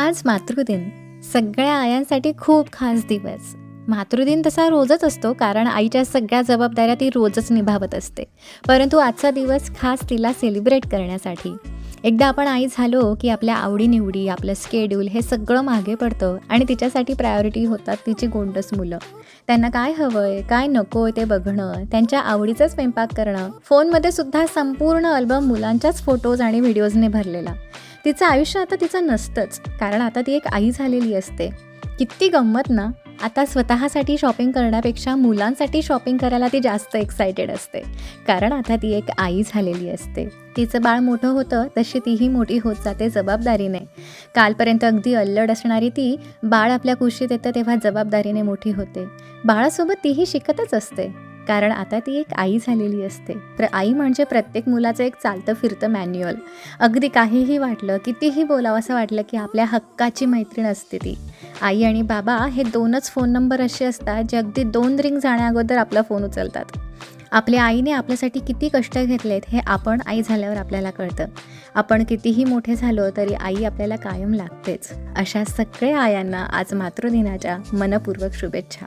आज मातृदिन. सगळ्या आयांसाठी खूप खास दिवस. मातृदिन तसा रोजच असतो कारण आईच्या सगळ्या जबाबदाऱ्या ती रोजच निभावत असते. परंतु आजचा दिवस खास तिला सेलिब्रेट करण्यासाठी. एकदा आपण आई झालो की आपल्या आवडीनिवडी आपलं स्केड्यूल हे सगळं मागे पडतं आणि तिच्यासाठी प्रायोरिटी होतात तिची गोंडस मुलं. त्यांना काय हवं आहे काय नको आहे ते बघणं त्यांच्या आवडीचा स्वयंपाक करणं फोनमध्ये सुद्धा संपूर्ण अल्बम मुलांच्याच फोटोज आणि व्हिडिओजने भरलेला. तिचं आयुष्य आता तिचं नसतंच कारण आता ती एक आई झालेली असते. किती गंमत ना? आता स्वतःसाठी शॉपिंग करण्यापेक्षा मुलांसाठी शॉपिंग करायला ती जास्त एक्सायटेड असते. कारण आता ती एक आई झालेली असते. तिचं बाळ मोठं होतं तशी तीही मोठी होत जाते जबाबदारीने. कालपर्यंत अगदी अल्लड असणारी ती बाळ आपल्या कुशीत येतं तेव्हा जबाबदारीने मोठी होते. बाळासोबत तीही शिकतच असते. कारण आता ती एक आई झालेली असते. तर आई म्हणजे प्रत्येक मुलाचं एक चालतं फिरतं मॅन्युअल अगदी काहीही वाटलं कितीही बोलावं असं वाटलं की आपल्या हक्काची मैत्रीण असते ती. आई आणि बाबा हे दोनच फोन नंबर असे असतात जे अगदी दोन रिंग जाण्याअगोदर आपला फोन उचलतात. आपल्या आईने आपल्यासाठी किती कष्ट घेतलेत हे आपण आई झाल्यावर आपल्याला कळतं. आपण कितीही मोठे झालो तरी आई आपल्याला कायम लागतेच. अशा सगळ्या आयांना आज मातृदिनाच्या मनपूर्वक शुभेच्छा.